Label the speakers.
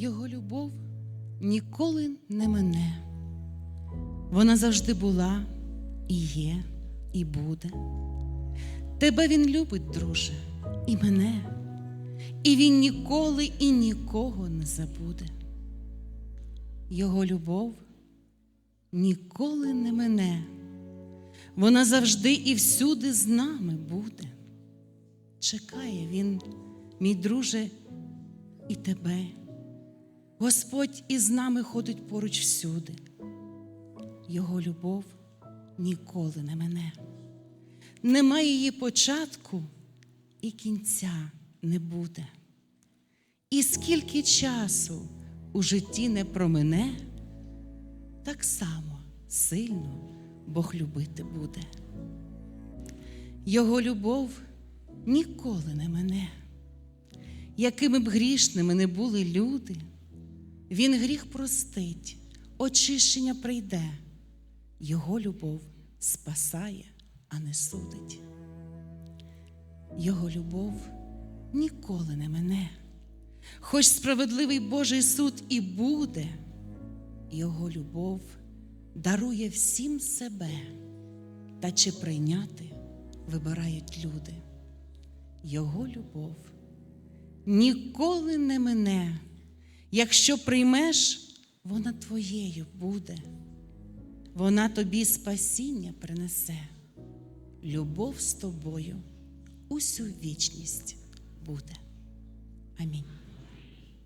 Speaker 1: Його любов ніколи не мине. Вона завжди була, і є, і буде. Тебе він любить, друже, і мене, і він ніколи і нікого не забуде. Його любов ніколи не мине. Вона завжди і всюди з нами буде. Чекає він, мій друже, і тебе. Господь із нами ходить поруч всюди. Його любов ніколи не мине. Немає її початку і кінця не буде. І скільки часу у житті не промине, так само сильно Бог любити буде. Його любов ніколи не мине. Якими б грішними не були люди, Він гріх простить, очищення прийде, Його любов спасає, а не судить. Його любов ніколи не мине. Хоч справедливий Божий суд і буде, Його любов дарує всім себе, та чи прийняти вибирають люди. Його любов ніколи не мине. Якщо приймеш, вона твоєю буде. Вона тобі спасіння принесе. Любов з тобою усю вічність буде. Амінь.